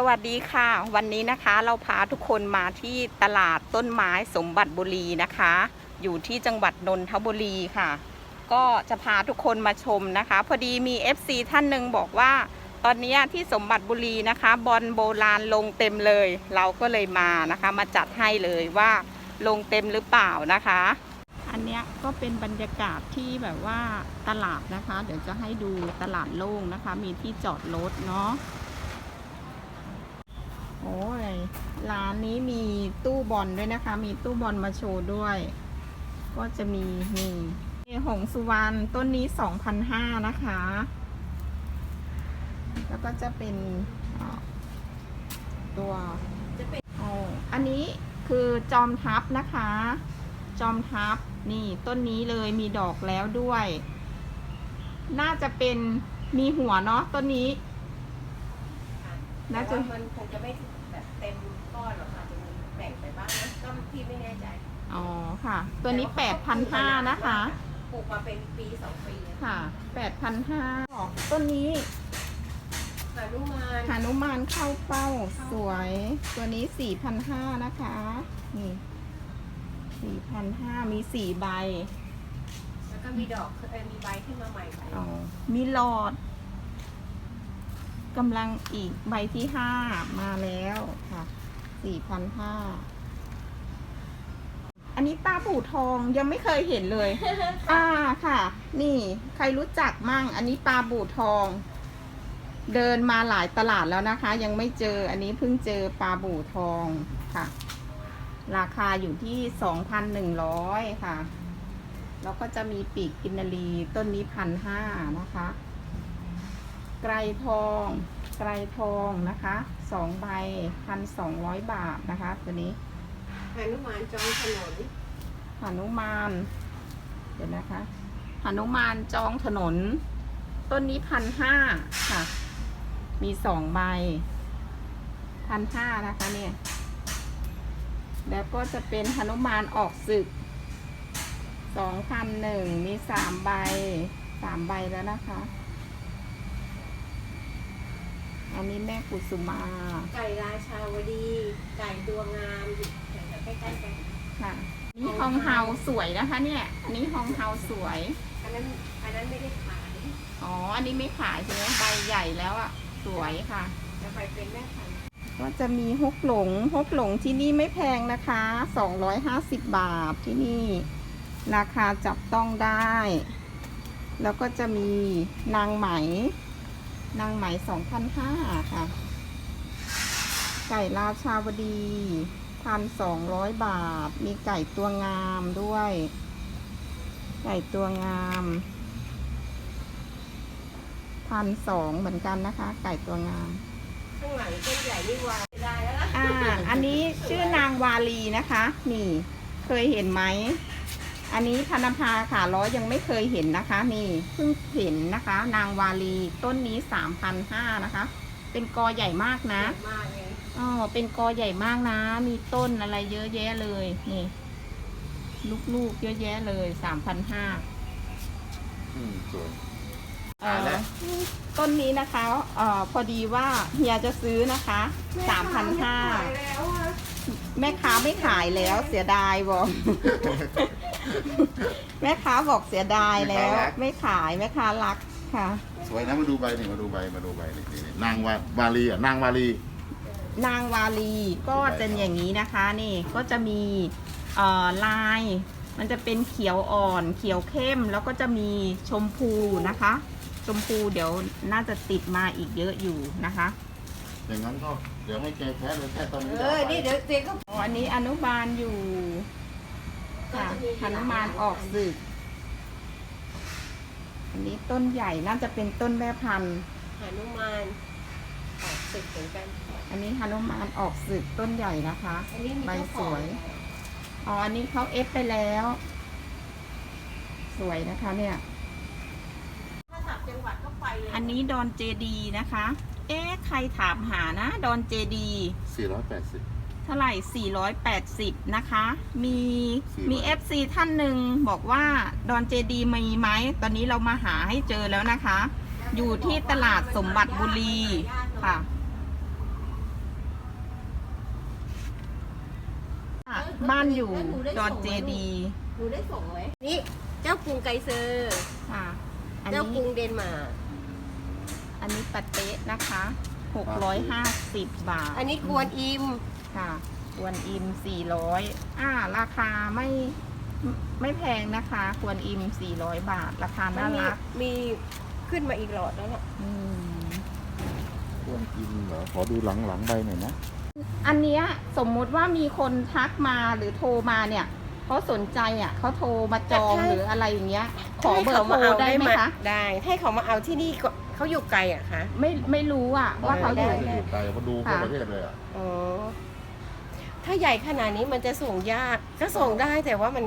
สวัสดีค่ะ วันนี้นะคะเราพาทุกคนมาที่ตลาดต้นไม้สมบัติบุรีนะคะ อยู่ที่จังหวัดนนทบุรีค่ะ ก็จะพาทุกคนมาชมนะคะ พอดีมี FC ท่านหนึ่งบอกว่า ตอนนี้ที่สมบัติบุรีนะคะ บอลโบราณลงเต็มเลย เราก็เลยมานะคะ มาจัดให้เลยว่าลงเต็มหรือเปล่านะคะ อันนี้ก็เป็นบรรยากาศที่แบบว่าตลาดนะคะ เดี๋ยวจะให้ดูตลาดโล่งนะคะ มีที่จอดรถเนาะ โอ้ย ร้านนี้มีตู้บอลด้วยนะคะ มีตู้บอลมาโชว์ด้วย ก็จะมีนี่หงสุวรรณต้นนี้2,500นห้านะคะ แล้วก็จะเป็นตัวอ๋ออันนี้คือจอมทัพนะคะ จอมทัพนี่ต้นนี้เลยมีดอกแล้วด้วย น่าจะเป็นมีหัวเนาะต้นนี้น่าจะมันคงจะไม่ เต็มก้อนหรอกค่ะจะมีแบ่งไปบ้างนะก็พี่ไม่แน่ใจอ๋อค่ะ ตัวนี้แปดพันห้านะคะ ปลูกมาเป็นปีสองปีแล้วค่ะแปดพันห้าต้นนี้หานุมานหานุมานเข้าเป้าสวย ตัวนี้สี่พันห้านะคะ นี่สี่พันห้ามีสี่ใบ แล้วก็มีดอกเออมีใบขึ้นมาใหม่อ๋อมีหลอด กำลังอีกใบที่ห้ามาแล้วค่ะสี่พันห้าอันนี้ตาปูทองยังไม่เคยเห็นเลย อ่าค่ะ นี่ใครรู้จักมั่ง อันนี้ปลาบูทอง เดินมาหลายตลาดแล้วนะคะ ยังไม่เจออันนี้เพิ่งเจอปลาบูทองค่ะ ราคาอยู่ที่สองพันหนึ่งร้อยค่ะ แล้วก็จะมีปีกกินนารีต้นนี้พันห้านะคะ ไกรทอง ไกรทองนะคะสองใบพันสองร้อยบาทนะคะ ตัวนี้หานุมานจองถนนหานุมาน เดี๋ยวนะคะหานุมานจองถนน ต้นนี้พันห้าค่ะ มีสองใบพันห้านะคะเนี่ย แล้วก็จะเป็นหนุมานออกศึกสองพันหนึ่งมีสามใบสามใบแล้วนะคะ อันนี้แม่กุสุมา ไก่ราชาวดี ไก่ตัวงามอยู่แถวๆใกล้ๆกัน ค่ะ นี่ฮองเฮาสวยนะคะเนี่ย อันนี้ฮองเฮาสวย อันนั้น อันนั้นไม่ได้ขายอ๋อ อันนี้ไม่ขายใช่ไหมใบใหญ่แล้วอะ่ะ สวยค่ะ จะไปเป็นแม่พันธุ์ก็จะมีฮกหลงฮกหลงที่นี่ไม่แพงนะคะ 250 บาทที่นี่ ราคาจับต้องได้ แล้วก็จะมีนางไหม นางไหม2,500ค่ะ ไก่ราชาวดี1,200บาท มีไก่ตัวงามด้วย ไก่ตัวงามพันสองเหมือนกันนะคะ ไก่ตัวงามข้างหลังต้นใหญ่นี่วางได้แล้วล่ะอ่าอันนี้ชื่อนางวาลีนะคะ นี่เคยเห็นไหม อันนี้ธนภาขาล้อยังไม่เคยเห็นนะคะ นี่เพิ่งเห็นนะคะ นางวาลีต้นนี้สามพันห้านะคะ เป็นกอใหญ่มากนะมากเลยอ๋อเป็นกอใหญ่มากนะ มีต้นอะไรเยอะแยะเลย นี่ ลูกๆเยอะแยะเลยสามพันห้าอืมสวยเอ่อต้นนี้นะคะเอ่อพอดีว่าเฮียจะซื้อนะคะสามพันห้าขายแล้วอะแม่ค้าไม่ขายแล้วเสียดายบอก แม่ค้าบอกเสียดายแล้ว ไม่ขายแม่ค้ารักค่ะ สวยนะมาดูใบนี่มาดูใบมาดูใบนี่นี่นี่นางวาวาลีอะนางวาลีนางวาลีก็จะอย่างนี้นะคะนี่ก็จะมีเอ่อลาย มันจะเป็นเขียวอ่อน เขียวเข้มแล้วก็จะมีชมพูนะคะ ชมพูเดี๋ยวน่าจะติดมาอีกเยอะอยู่นะคะ อย่างนั้นก็เดี๋ยวให้แกแค่เลยแค่ตอนนี้เออนี่เดี๋ยวเจ๊ก็อ๋ออันนี้อนุบาลอยู่ ค่ะหนุมานออกศึก อันนี้ต้นใหญ่น่าจะเป็นต้นแม่พันธุ์หานุมานออกศึกเหมือนกัน อันนี้หนุมานออกศึกต้นใหญ่นะคะอันนี้มีใบเจ้าสของวย อ๋อ อันนี้เขาเอฟไปแล้ว สวยนะคะเนี่ย ถ้าสับจังหวัดก็ไปเลยอันนี้ดอนเจดีนะคะ เอ๊ะ ใครถามหานะ ดอนเจดีสี่ร้อยแปดสิบ เท่าไหร่ 480 นะคะ มี มี FC ท่านหนึ่งบอกว่าดอนเจดีมีไหม ตอนนี้เรามาหาให้เจอแล้วนะคะ อยู่ที่ตลาดสมบัติบุรีค่ะ บ้านอยู่ดอนเจดี หนูได้ส่งไว้นี่เจ้ากรุงไกเซอร์ค่ะ อันเจ้ากรุงเดนมาร์กอันนี้ปะเต๊ะนะคะ 650 บาท อันนี้ควนอิม ค่ะกวนอิม 400อ่า ราคาไม่ไม่แพงนะคะกวนอิม 400 บาท ราคาน่ารัก มีขึ้นมาอีกหลอดแล้วเนี่ยอืมควรกินเหรอ ขอดูหลังหลังใบหน่อยนะ อันเนี้ยสมมุติว่ามีคนทักมาหรือโทรมาเนี่ยเขาสนใจอะเขาโทรมาจองหรืออะไรอย่างเงี้ย ขอเบอร์โทรได้ไหมคะได้ ให้เขามาเอาที่นี่ก็เขาอยู่ไกลอะคะ ไม่ไม่รู้อะว่าเขาอยู่ได้ไกลเขาดูทั่วประเทศเลยอะอ๋อ ถ้าใหญ่ขนาดนี้มันจะส่งยากก็ส่งได้แต่ว่ามัน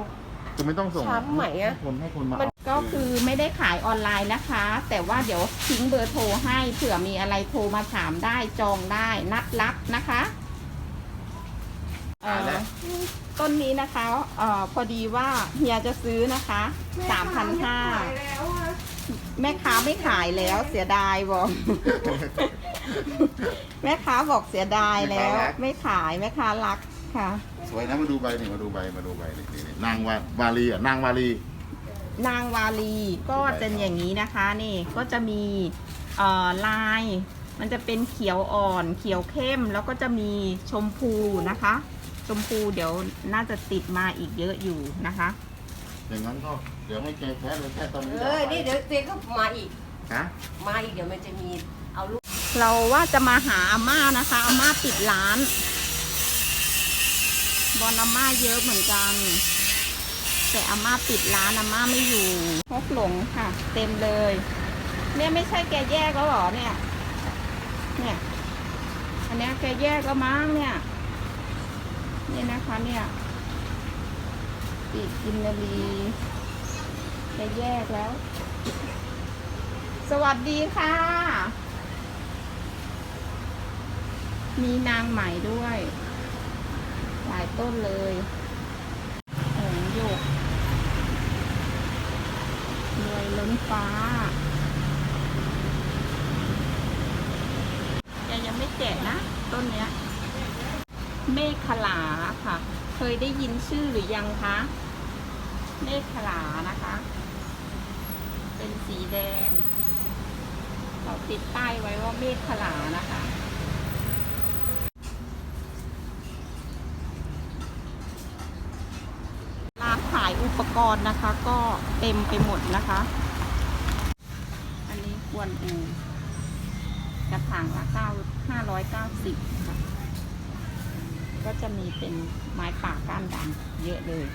คือไม่ต้องส่งช้ำไหมอะให้คนให้คนมามันเอาก็คือไม่ได้ขายออนไลน์นะคะ แต่ว่าเดี๋ยวทิ้งเบอร์โทรให้เผื่อมีอะไรโทรมาถามได้จองได้นัดรับนะคะเอ่อต้นนี้นะคะเอ่อพอดีว่าเฮียจะซื้อนะคะสามพันห้า แม่ค้าไม่ขายแล้วเสียดายบอก แม่ค้าบอกเสียดายแล้ว ไม่ขายแม่ค้ารักค่ะ สวยนะมาดูใบนี่มาดูใบมาดูใบนี่นี่นี่นางวาวาลีอะนางวาลีนางวาลีก็จะอย่างนี้นะคะนี่ก็จะมีเอ่อลาย มันจะเป็นเขียวอ่อน เขียวเข้มแล้วก็จะมีชมพูนะคะ ชมพูเดี๋ยวน่าจะติดมาอีกเยอะอยู่นะคะ อย่างนั้นก็เดี๋ยวให้แกแค่เลยแค่ตอนนี้เออ นี่เดี๋ยวเจ๊ก็มาอีก ฮะมาอีกเดี๋ยวมันจะมีเอาลูกเราว่าจะมาหาอาม่านะคะ อาม่าปิดร้าน บอลอาม่าเยอะเหมือนกัน แต่อาม่าปิดร้านอาม่าไม่อยู่พกหลงค่ะ เต็มเลย เนี่ยไม่ใช่แกแยกแล้วเหรอเนี่ย เนี่ย อันเนี้ยแกแยกแล้วมั้งเนี่ย นี่นะคะเนี่ย ปีกกินนารีแกแยกแล้ว สวัสดีค่ะ มีนางไหม่ด้วย หลายต้นเลยหงส์หยกรวยล้นฟ้าแกยังไม่แก่นะ ต้นเนี้ย เมฆขลาค่ะ เคยได้ยินชื่อหรือยังคะ เมฆขลานะคะ เป็นสีแดงเราติดป้ายไว้ว่าเมฆขลานะคะร้านขายอุปกรณ์นะคะ ก็เต็มไปหมดนะคะ อันนี้กวนอูกระถางละเก้าห้าร้อยเก้าสิบ ก็จะมีเป็นไม้ป่าก้านดำเยอะเลย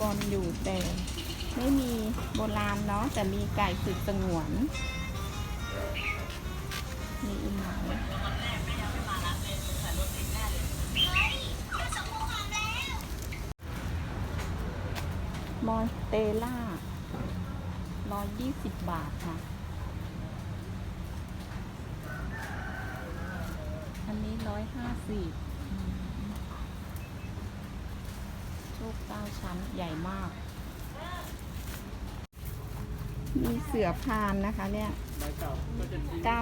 บอลอยู่แต่ไม่มีโบราณเนาะแต่มีไก่สึกสงวนมีอีกหน่อยมอนเตล่าร้อยี่สิบบาทค่ะ อันนี้ร้อย ห้าสิบโชคเก้าชั้นใหญ่มาก มีเสือพานนะคะเนี่ย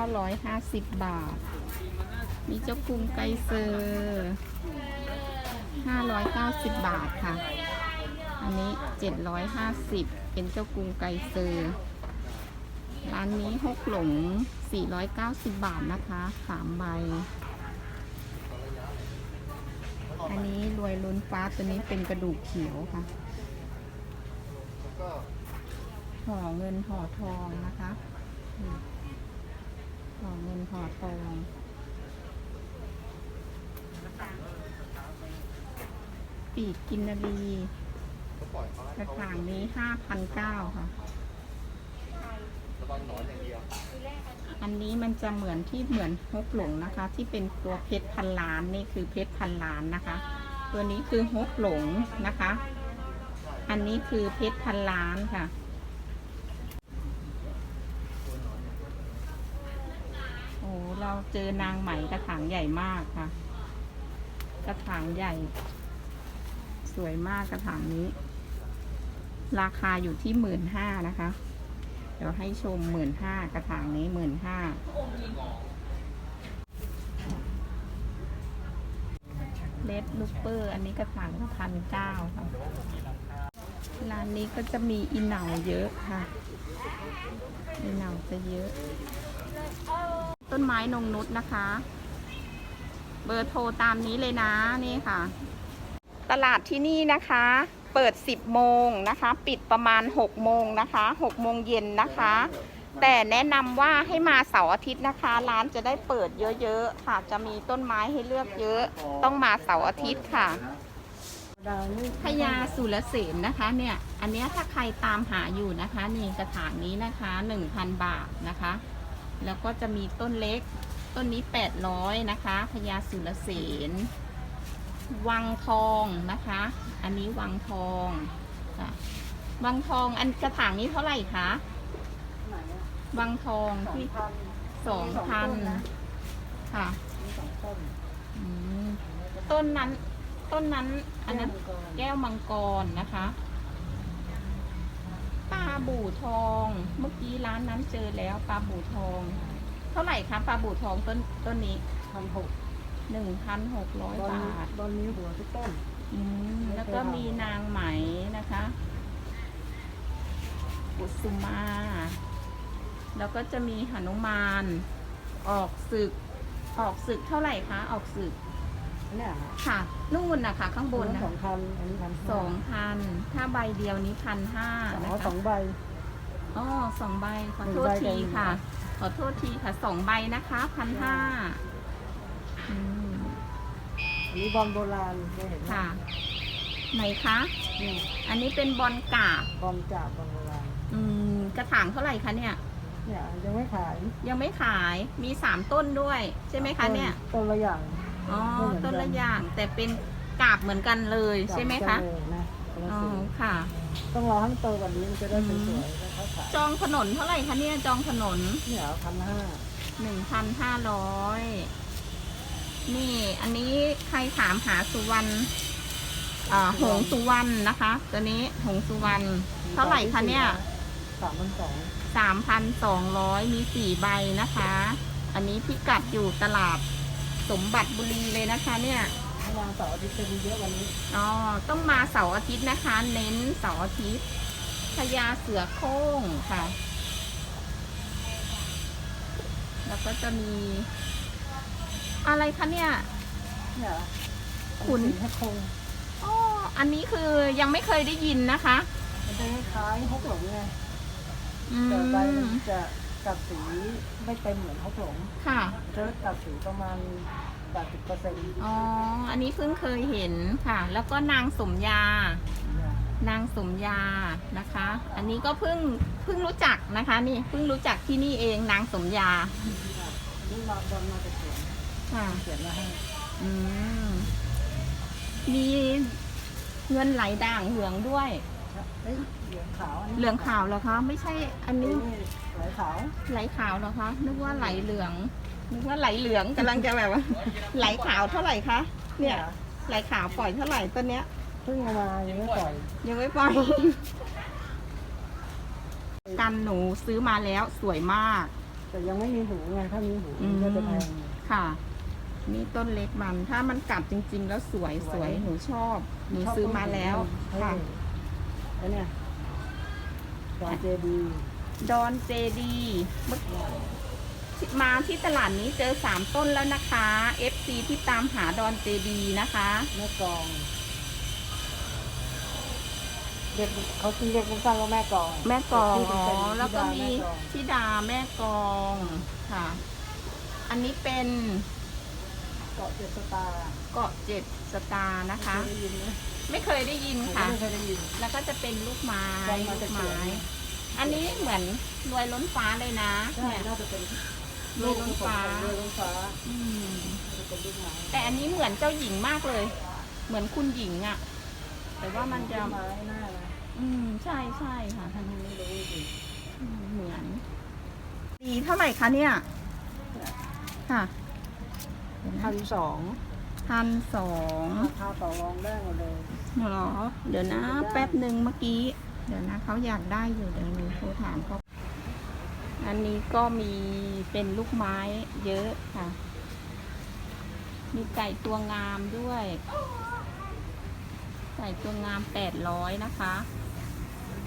950บบาท มีเจ้ากรุงไกเซอร์590บบาทค่ะ อันนี้750เป็นเจ้ากรุงไกเซอร์ร้านนี้หกหลง 490 บาทนะคะสามใบ อันนี้รวยล้นฟ้าตัวนี้เป็นกระดูกเขียวค่ะห่อเงินห่อทองนะคะห่อเงินห่อทองปีกกินนารีกระถางนี้ห้าพันเก้าค่ะอัน อันี้มันจะเหมือนที่เหมือนฮกหลงนะคะ ที่เป็นตัวเพชรพันล้านนี่คือเพชรพันล้านนะคะ ตัวนี้คือฮกหลงนะคะ อันนี้คือเพชรพันล้านค่ะ โอ้เราเจอนางไหมกระถางใหญ่มากค่ะ กระถางใหญ่ สวยมากกระถางนี้ ราคาอยู่ที่หมื่นห้านะคะ เดี๋ยวให้ชมหมื่นห้ากระถางนี้หมื่นห้าเลเลดลูเปอร์ อันนี้กระถางละพันเก้าค่ะร้านนี้ก็จะมีอีเหนาเยอะค่ะอีเหนาจะเยอะ ต้นไม้นงนุษนะคะ เบอร์โทรตามนี้เลยนะนี่ค่ะ ตลาดที่นี่นะคะ เปิด 10 โมงนะคะ ปิดประมาณ 6 โมงนะคะ6โมงเย็นนะคะ แต่แนะนำว่าให้มาเสาร์อาทิตย์นะคะ ร้านจะได้เปิดเยอะๆค่ะ จะมีต้นไม้ให้เลือกเยอะ ต้องมาเสาร์อาทิตย์ค่ะพญาสุรเสนนะคะเนี่ย อันนี้ถ้าใครตามหาอยู่นะคะนี่กระถางนี้นะคะ 1,000 บาทนะคะ แล้วก็จะมีต้นเล็ก ต้นนี้ 800นะคะพญาสุรเสน วังทองนะคะ อันนี้วังทองวังทองอันกระถางนี้เท่าไหร่คะวังทองที่สองพันค่ะต้นนั้น ต้นนั้น อันนั้นแก้วมังกรนะคะปลาบู่ทอง เมื่อกี้ร้านนั้นเจอแล้วปลาบู่ทอง เท่าไหร่คะปลาบู่ทองต้นต้นนี้พันหก หนึ่งพันหกร้อยบาทตอนนี้หัวทุกต้นอืมแล้วก็มีนางไหมนะคะกุสุมา แล้วก็จะมีหนุมาน ออกศึก ออกศึกเท่าไหร่คะ ออกศึก เนี่ยค่ะ นู่นนะคะข้างบนนะสองพันอันนี้พันสองพัน ถ้าใบเดียวนี้พันห้าอ๋นะอสคะ องใบ อ๋อสองใบ ขอหนึ่โทงษใบทีกับค่ะ ขอโทษทีค่ะสองใบนะคะพันห้าอืม อันนี้บอลโบราณเคยเห็นไหมค่ะ ไหนคะเนี่ยอันนี้เป็นบอลกาบ บอลจากบอลโบราณอืม กระถางเท่าไหร่คะเนี่ย เนี่ยยังไม่ขายยังไม่ขาย มีสามต้นด้วย ใช่ไหมคะเนี่ย ต้นละอย่าง อ๋อ ไม่เหมือนกัน ต้นละอย่าง แต่เป็นกาบเหมือนกันเลยใช่ไหมคะจำเลยนะคนละอ๋อ สีค่ะ ต้องรอให้มันโตกว่านี้มันจะได้สวยๆแล้วเขาขายจองถนนเท่าไหร่คะเนี่ย จองถนนเนี่ยพันห้าหนึ่งพันห้าร้อย นี่อันนี้ใครถามหาสุวรรณอ่าหงสุวรรณนะคะ ตัวนี้หงสุวรรณเท่าไหร่คะเนี่ยสามพันสองสามพันสองร้อยมีสี่ใบนะคะ อันนี้พิกัดอยู่ตลาดสมบัติบุรีเลยนะคะ เนี่ยถ้ามาเสาร์อาทิตย์จะมีเยอะกวันนี้อ๋อต้องมาเสาร์อาทิตย์นะคะ เน้นเสาร์อาทิตย์พญาเสือโคร่งค่ะ แล้วก็จะมี อะไรคะเนี่ย เนี่ยขุน ให้คงอ๋ออันนี้คือยังไม่เคยได้ยินนะคะ มันจะคล้ายๆฮกหลงไงอืแต่ใบมันมจะกัดสีไม่เต็มเหมือนฮกหลงค่ะ จะกัดสีประมาณ80เปอร์เซ็นต์อ๋อ อันนี้เพิ่งเคยเห็นค่ะ แล้วก็นางสมยา นางสมยานะคะ อันนี้ก็เพิ่งเพิ่งรู้จักนะคะ นี่เพิ่งรู้จักที่นี่เองนางสมยา นี่มาบอลมาจากเขียน ค่ะเขียนมาให้อืมมีเงินไหลด่างเหลืองด้วย เอ้ยเหลืองขาวอันนี้เหลืองขาวเหรอคะ ไม่ใช่อันนี้นี่ไหลขาวไหลขาวเหรอคะ นึกว่าไหลเหลือง นึกว่าไหลเหลืองกำลังจะแบบว่า ไหลขาวเท่าไหร่คะ เนี่ย ไหลขาวปล่อยเท่าไหร่ต้นเนี้ย เพิ่งเอามายังไม่ปล่อยยังไม่ปล่อย กันหนูซื้อมาแล้วสวยมาก แต่ยังไม่มีหูไงถ้ามีหูอืมมันก็จะแพงค่ะ นี่ต้นเล็กมัน ถ้ามันกัดจริง ๆ แล้วสวยสวยหนูชอบหนูซื้อมาแล้วค่ะแล้วเนี่ยดอนเจดีดอนเจดีเมื่อมาที่ตลาดนี้เจอสามต้นแล้วนะคะ FC ที่ตามหาดอนเจดีนะคะ แม่กลองเด็กเขาตีเรียกสั้นๆว่าแม่กลองแม่กลองชื่อ๋อเต็มๆแล้วก็มีธิดาแม่กลองธิดาแม่กลองค่ะ อันนี้เป็นเกาะเจ็ดสตาร์เกาะเจ็ดสตาร์นะคะเคยได้ยินไหมไม่เคยได้ยินผมค่ะ ไม่เคยได้ยิน แล้วก็จะเป็นลูกไม้ตอนมาลูจากกสวนไม้อันนี้เหมือนรวยล้นฟ้าเลยนะใช่เนี่ยน่าจะเป็นรวยล้นฟ้ารวยล้นฟ้าอืมน่าจะเป็นลูกไม้แต่อันนี้เหมือนเจ้าหญิงมากเลย เหมือนคุณหญิงอะแต่ว่ามันจะลูกไม้หน้านะอืมใช่ใช่ค่ะท่านไม่รู้จริงอืมเหมือน ดีเท่าไหร่คะเนี่ย ค่ะ พันสองพันสองราคาต่อรองได้หมดเลยเหรอ เดี๋ยวนะ แป๊บหนึ่งเมื่อกี้ เดี๋ยวนะเขาอยากได้อยู่เดี๋ยวหนูโทรถามเขาอันนี้ก็มีเป็นลูกไม้เยอะค่ะ มีไก่ตัวงามด้วย ไก่ตัวงามแปดร้อยนะคะ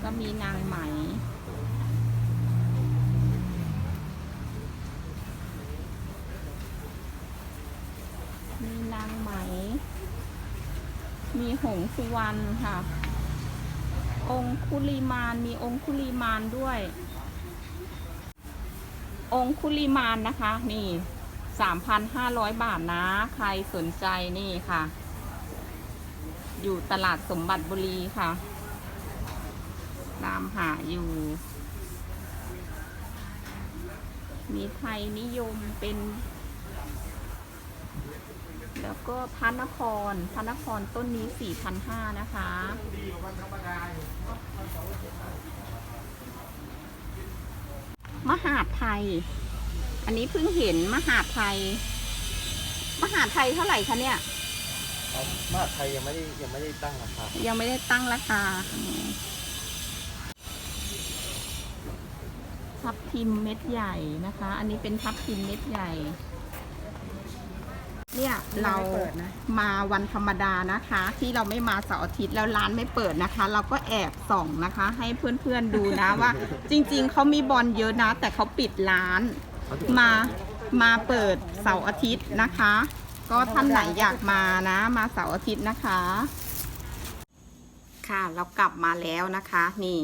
ก็มีนางไหมมีนางไหม มีหงสุวรรณค่ะ องคุลิมานมีองคุลิมานด้วย องคุลิมานนะคะ นี่สามพันห้าร้อยบาทนะ ใครสนใจนี่ค่ะ อยู่ตลาดสมบัติบุรีค่ะ ตามหาอยู่ มีไทยนิยมเป็น แล้วก็พระนครพระนครต้นนี้สี่พันห้านะคะ มหาดไทย อันนี้เพิ่งเห็นมหาดไทย มหาดไทยเท่าไหร่คะเนี่ยมหาดไทยยังไม่ได้ยังไม่ได้ตั้งราคา ยังไม่ได้ตั้งราคาทับทิมเม็ดใหญ่นะคะ อันนี้เป็นทับทิมเม็ดใหญ่ เนี่ยเราไม่เปิดนะมาวันธรรมดานะคะ ที่เราไม่มาเสาร์อาทิตย์แล้วร้านไม่เปิดนะคะ เราก็แอบส่องนะคะ ให้เพื่อนๆดูนะว่า จริง ๆเขามีบอลเยอะนะ แต่เขาปิดร้านมามาเปิดเสาร์อาทิตย์นะคะ ก็ท่านไหนอยากมานะ มาเสาร์อาทิตย์นะคะ ค่ะเรากลับมาแล้วนะคะ นี่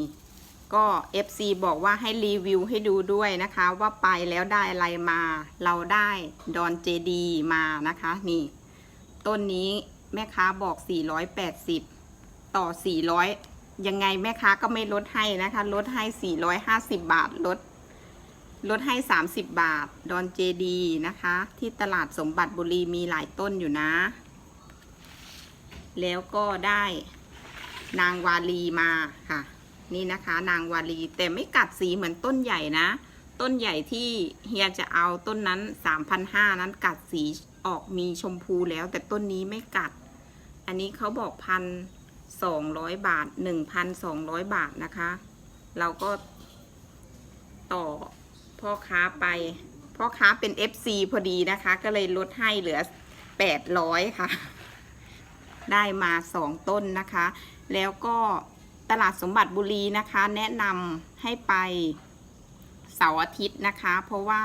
ก็ FC บอกว่าให้รีวิวให้ดูด้วยนะคะ ว่าไปแล้วได้อะไรมา เราได้ดอนเจดีมานะคะ นี่ ต้นนี้แม่ค้าบอก 480 ต่อ 400 ยังไงแม่ค้าก็ไม่ลดให้นะคะ ลดให้ 450 บาทลด ลดให้ 30 บาท ดอนเจดีนะคะ ที่ตลาดสมบัติบุรีมีหลายต้นอยู่นะ แล้วก็ได้นางวาลีมาค่ะ นี่นะคะ นางวาลีแต่ไม่กัดสีเหมือนต้นใหญ่นะ ต้นใหญ่ที่เฮียจะเอาต้นนั้น3,500นั้นกัดสีออกมีชมพูแล้ว แต่ต้นนี้ไม่กัด อันนี้เขาบอกพันสองร้อยบาทหนึ่งพันสองร้อยบาทนะคะ เราก็ต่อพ่อค้าไป พ่อค้าเป็น FC พอดีนะคะ ก็เลยลดให้เหลือ800ค่ะ ได้มาสองต้นนะคะ แล้วก็ ตลาดสมบัติบุรีนะคะ แนะนำให้ไปเสาร์อาทิตย์นะคะ เพราะว่า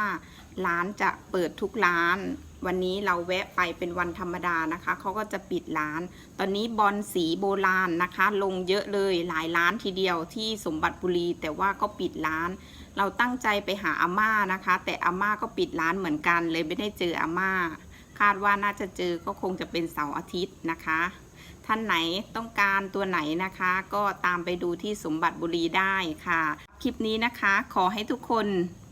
ร้านจะเปิดทุกร้าน วันนี้เราแวะไปเป็นวันธรรมดานะคะ เขาก็จะปิดร้าน ตอนนี้บอลสีโบราณนะคะ ลงเยอะเลยหลายร้านทีเดียวที่สมบัติบุรี แต่ว่าก็ปิดร้าน เราตั้งใจไปหาอาม่านะคะ แต่อาม่าก็ปิดร้านเหมือนกัน เลยไม่ได้เจออาม่า คาดว่าน่าจะเจอก็คงจะเป็นเสาร์อาทิตย์นะคะ ท่านไหนต้องการตัวไหนนะคะ ก็ตามไปดูที่สมบัติบุรีได้ค่ะ คลิปนี้นะคะขอให้ทุกคน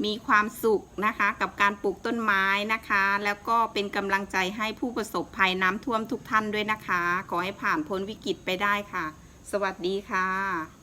มีความสุขนะคะ กับการปลูกต้นไม้นะคะ แล้วก็เป็นกำลังใจให้ผู้ประสบภัยน้ำท่วมทุกท่านด้วยนะคะ ขอให้ผ่านพ้นวิกฤตไปได้ค่ะ สวัสดีค่ะ